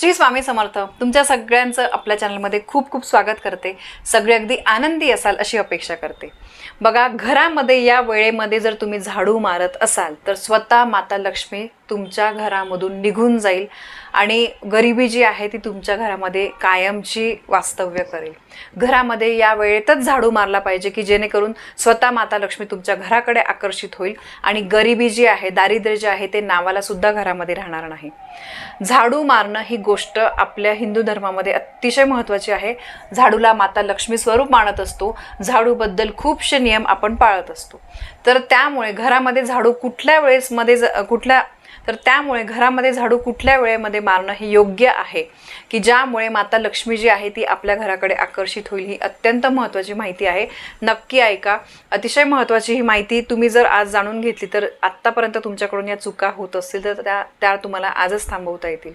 श्री स्वामी समर्थ तुमच्या सगळ्यांचं आपल्या चॅनलमध्ये खूप खूप स्वागत करते. सगळे अगदी आनंदी असाल अशी अपेक्षा करते. बघा घरामध्ये या वेळेमध्ये जर तुम्ही झाडू मारत असाल तर स्वतः माता लक्ष्मी तुमच्या घरामधून निघून जाईल आणि गरिबी जी आहे ती तुमच्या घरामध्ये कायमची वास्तव्य करेल. घरामध्ये या वेळेतच झाडू मारला पाहिजे की जेणेकरून स्वतः माता लक्ष्मी तुमच्या घराकडे आकर्षित होईल आणि गरिबी जी आहे दारिद्र्य जे आहे ते नावाला सुद्धा घरामध्ये राहणार नाही. झाडू मारणं ही गोष्ट आपल्या हिंदू धर्मामध्ये अतिशय महत्त्वाची आहे. झाडूला माता लक्ष्मी स्वरूप मानत असतो. झाडूबद्दल खूपसे नियम आपण पाळत असतो. तर त्यामुळे घरामध्ये झाडू कुठल्या वेळेस मध्ये ज- कुठल्या तर त्यामुळे घरामध्ये झाडू कुठल्या वेळेमध्ये मारणं हे योग्य आहे? की ज्यामुळे माता लक्ष्मी जी आहे ती आपल्या घराकडे आकर्षित होईल ही अत्यंत महत्त्वाची माहिती आहे. नक्की ऐका. अतिशय महत्त्वाची ही माहिती तुम्ही जर आज जाणून घेतली तर आत्तापर्यंत तुमच्याकडून या चुका होत असतील तर त्या त्या तुम्हाला आजच थांबवता येतील.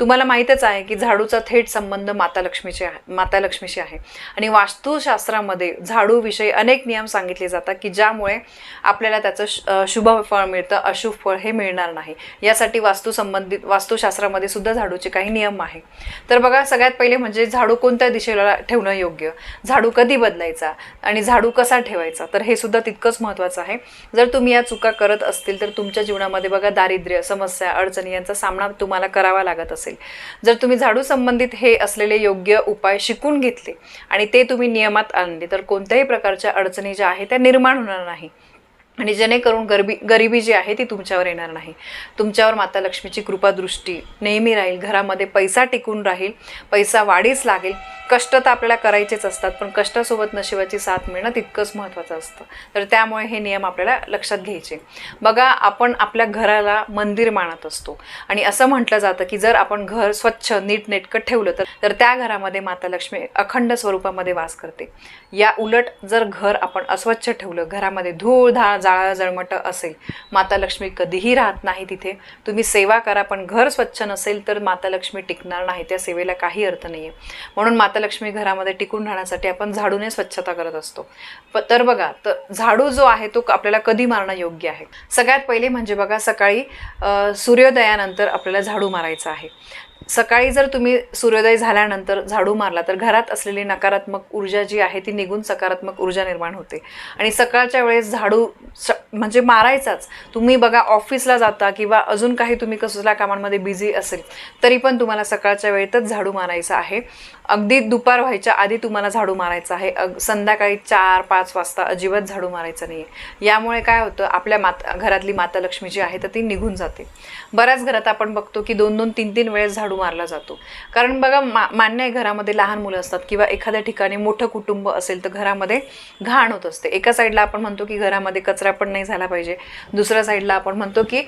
तुम्हाला माहीतच आहे की झाडूचा थेट संबंध माता लक्ष्मीचे आहे माता लक्ष्मीशी आहे. आणि वास्तुशास्त्रामध्ये झाडूविषयी अनेक नियम सांगितले जातात की ज्यामुळे आपल्याला त्याचं श- शुभ फळ मिळतं अशुभ फळ हे मिळणार नाही. यासाठी वास्तू संबंधित वास्तुशास्त्रामध्ये सुद्धा झाडूचे काही नियम आहे. तर बघा सगळ्यात पहिले म्हणजे झाडू कोणत्या दिशेला ठेवणं योग्य? झाडू कधी बदलायचा आणि झाडू कसा ठेवायचा? तर हे सुद्धा तितकंच महत्त्वाचं आहे. जर तुम्ही या चुका करत असतील तर तुमच्या जीवनामध्ये बघा दारिद्र्य समस्या अडचणी यांचा सामना तुम्हाला करावा लागत असेल. जर तुम्ही झाडू संबंधित हे असलेले योग्य उपाय शिकून घेतले आणि ते तुम्ही नियमात आणले तर कोणत्याही प्रकारच्या अडचणी ज्या आहेत त्या निर्माण होणार नाही. आणि जेणेकरून गरिबी गरिबी जी आहे ती तुमच्यावर येणार नाही. तुमच्यावर माता लक्ष्मीची कृपादृष्टी नेहमी राहील. घरामध्ये पैसा टिकून राहील. पैसा वाढीस लागेल. कष्ट तर आपल्याला करायचेच असतात पण कष्टासोबत नशिबाची साथ मिळणं तितकंच महत्त्वाचं असतं. तर त्यामुळे हे नियम आपल्याला लक्षात घ्यायचे. बघा आपण आपल्या घराला मंदिर मानत असतो. आणि असं म्हटलं जातं की जर आपण घर स्वच्छ नीटनेटकं ठेवलं तर तर त्या घरामध्ये माता लक्ष्मी अखंड स्वरूपामध्ये वास करते. या उलट जर घर आपण अस्वच्छ ठेवलं घरामध्ये धूळ धाळ जाळा जळमट असेल. माता लक्ष्मी कधीही राहत नाही तिथे. तुम्ही सेवा करा पण घर स्वच्छ नसेल तर माता लक्ष्मी टिकणार नाही. त्या सेवेला काही अर्थ नाही आहे म्हणून माता लक्ष्मी घरामध्ये टिकून राहण्यासाठी आपण झाडूने स्वच्छता करत असतो. तर बघा तर झाडू जो आहे तो आपल्याला कधी मारणं योग्य आहे? सगळ्यात पहिले म्हणजे बघा सकाळी सूर्योदयानंतर आपल्याला झाडू मारायचा आहे. सकाळी जर तुम्ही सूर्योदय झाल्यानंतर झाडू मारला तर घरात असलेली नकारात्मक ऊर्जा जी आहे ती निघून सकारात्मक ऊर्जा निर्माण होते. आणि सकाळच्या वेळेस झाडू स म्हणजे मारायचाच. तुम्ही बघा ऑफिसला जाता किंवा अजून काही तुम्ही कसल्या कामांमध्ये बिझी असेल तरी पण तुम्हाला सकाळच्या वेळेतच झाडू मारायचा आहे. अगदी दुपार व्हायच्या आधी तुम्हाला झाडू मारायचा आहे. अग संध्याकाळी चार पाच वाजता अजिबात झाडू मारायचं नाही आहे यामुळे काय होतं आपल्या मात घरातली माता लक्ष्मी जी आहे तर ती निघून जाते. बऱ्याच घरात आपण बघतो की दोन दोन तीन तीन वेळेस झाडू मारला जातो. कारण बघा मा मान्य आहे घरामध्ये लहान मुलं असतात किंवा एखाद्या ठिकाणी मोठं कुटुंब असेल तर घरामध्ये घाण होत असते. एका साईडला आपण म्हणतो की घरामध्ये कचरा पण नाही नाही झाला पाहिजे. दुसऱ्या साईडला आपण म्हणतो की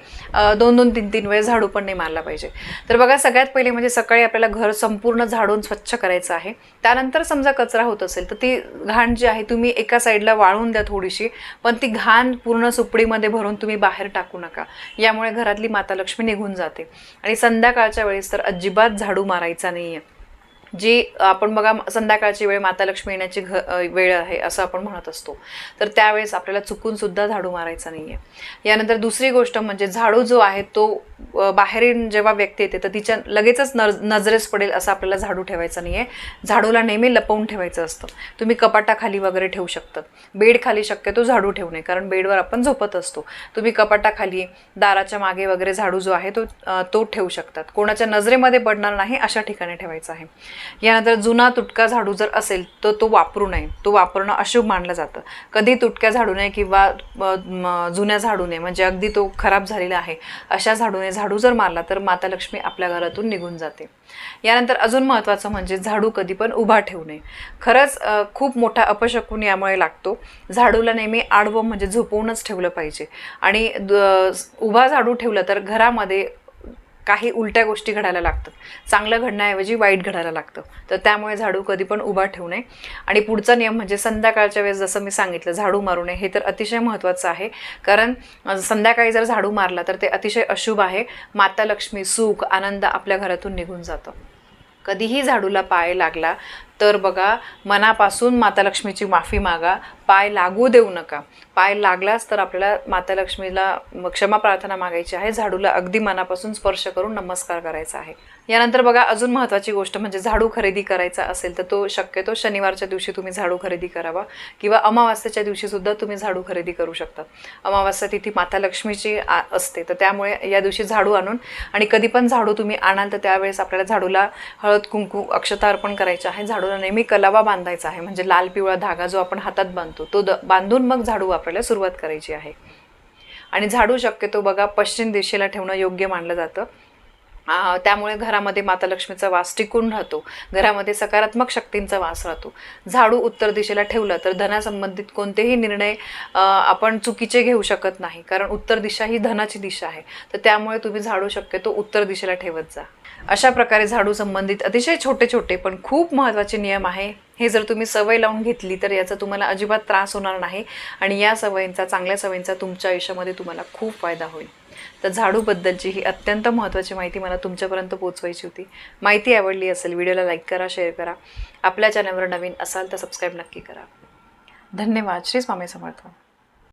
दोन दोन तीन तीन वेळेस झाडू पण नाही मारला पाहिजे. तर बघा सगळ्यात पहिले म्हणजे सकाळी आपल्याला घर संपूर्ण झाडून स्वच्छ करायचं आहे. त्यानंतर समजा कचरा होत असेल तर ती घाण जी आहे तुम्ही एका साईडला वाळून द्या थोडीशी पण ती घाण पूर्ण सुपडीमध्ये भरून तुम्ही बाहेर टाकू नका. यामुळे घरातली माता लक्ष्मी निघून जाते. आणि संध्याकाळच्या वेळेस तर अजिबात झाडू मारायचा नाही आहे जी आपण बघा संध्याकाळची वेळ माता लक्ष्मी येण्याची घ वेळ आहे असं आपण म्हणत असतो. तर त्यावेळेस आपल्याला चुकून सुद्धा झाडू मारायचा नाही आहे यानंतर दुसरी गोष्ट म्हणजे झाडू जो आहे तो बाहेरील जेव्हा व्यक्ती येते तर तिच्या लगेचच नज नजरेस पडेल असं आपल्याला झाडू ठेवायचा नाही आहे झाडूला नेहमी लपवून ठेवायचं असतं. तुम्ही कपाटाखाली वगैरे ठेवू शकतात. बेडखाली शक्यतो झाडू ठेवू नये कारण बेडवर आपण झोपत असतो. तुम्ही कपाटाखाली दाराच्या मागे वगैरे झाडू जो आहे तो तो ठेवू शकतात. कोणाच्या नजरेमध्ये पडणार नाही अशा ठिकाणी ठेवायचा आहे. यानंतर जुना तुटका झाडू जर असेल तर तो वापरू नये. तो वापरणं अशुभ मानलं जातं. कधी तुटक्या झाडूने किंवा जुन्या झाडूने म्हणजे अगदी तो खराब झालेला आहे अशा झाडूने झाडू जर मारला तर माता लक्ष्मी आपल्या घरातून निघून जाते. यानंतर अजून महत्त्वाचं म्हणजे झाडू कधी पण उभा ठेवू नये. खरंच खूप मोठा अपशकून यामुळे लागतो. झाडूला नेहमी आडवं म्हणजे झोपवूनच ठेवलं पाहिजे. आणि द- उभा झाडू ठेवलं तर घरामध्ये काही उलट्या गोष्टी घडायला लागतात. चांगलं घडण्याऐवजी वाईट घडायला लागतं. तर त्यामुळे झाडू कधी पण उभा ठेवू नये. आणि पुढचा नियम म्हणजे संध्याकाळच्या वेळेस जसं मी सांगितलं झाडू मारू नये हे तर अतिशय महत्त्वाचं आहे. कारण संध्याकाळी जर झाडू मारला तर ते अतिशय अशुभ आहे. माता लक्ष्मी सुख आनंद आपल्या घरातून निघून जातं. कधीही झाडूला पाय लागला तर बघा मनापासून माता लक्ष्मीची माफी मागा. पाय लागू देऊ नका. पाय लागलाच तर आपल्याला माता लक्ष्मीला क्षमा प्रार्थना मागायची आहे. झाडूला अगदी मनापासून स्पर्श करून नमस्कार करायचा आहे. यानंतर बघा अजून महत्त्वाची गोष्ट म्हणजे झाडू खरेदी करायचा असेल तर तो शक्यतो शनिवारच्या दिवशी तुम्ही झाडू खरेदी करावा किंवा अमावास्याच्या दिवशीसुद्धा तुम्ही झाडू खरेदी करू शकता. अमावास्या तिथी माता लक्ष्मीची आ- असते. तर त्यामुळे या दिवशी झाडू आणून आणि कधी पण झाडू तुम्ही आणाल तर त्यावेळेस आपल्याला झाडूला हळद कुंकू अक्षता अर्पण करायचे आहे. आपल्याला नेहमी कलावा बांधायचा आहे. म्हणजे लाल पिवळा धागा जो आपण हातात बांधतो तो द बांधून मग झाडू वापरायला सुरुवात करायची आहे. आणि झाडू शक्यतो बघा पश्चिम दिशेला ठेवणं योग्य मानलं जातं. त्यामुळे घरामध्ये माता लक्ष्मीचा वास टिकून राहतो. घरामध्ये सकारात्मक शक्तींचा वास राहतो. झाडू उत्तर दिशेला ठेवलं तर धनासंबंधित कोणतेही निर्णय आपण चुकीचे घेऊ शकत नाही. कारण उत्तर दिशा ही धनाची दिशा आहे. तर त्यामुळे तुम्ही झाडू शक्यतो उत्तर दिशेला ठेवत जा. अशा प्रकारे झाडू संबंधित अतिशय छोटे छोटे पण खूप महत्त्वाचे नियम आहे. हे जर तुम्ही सवय लावून घेतली तर याचा तुम्हाला अजिबात त्रास होणार नाही आणि या सवयींचा चांगल्या सवयींचा तुमच्या आयुष्यामध्ये तुम्हाला खूप फायदा होईल. तर झाडूबद्दलची ही अत्यंत महत्त्वाची माहिती मला तुमच्यापर्यंत पोहोचवायची होती. माहिती आवडली असेल व्हिडिओला लाईक करा शेअर करा. आपल्या चॅनलवर नवीन असाल तर सबस्क्राईब नक्की करा. धन्यवाद. श्री स्वामी समर्थ.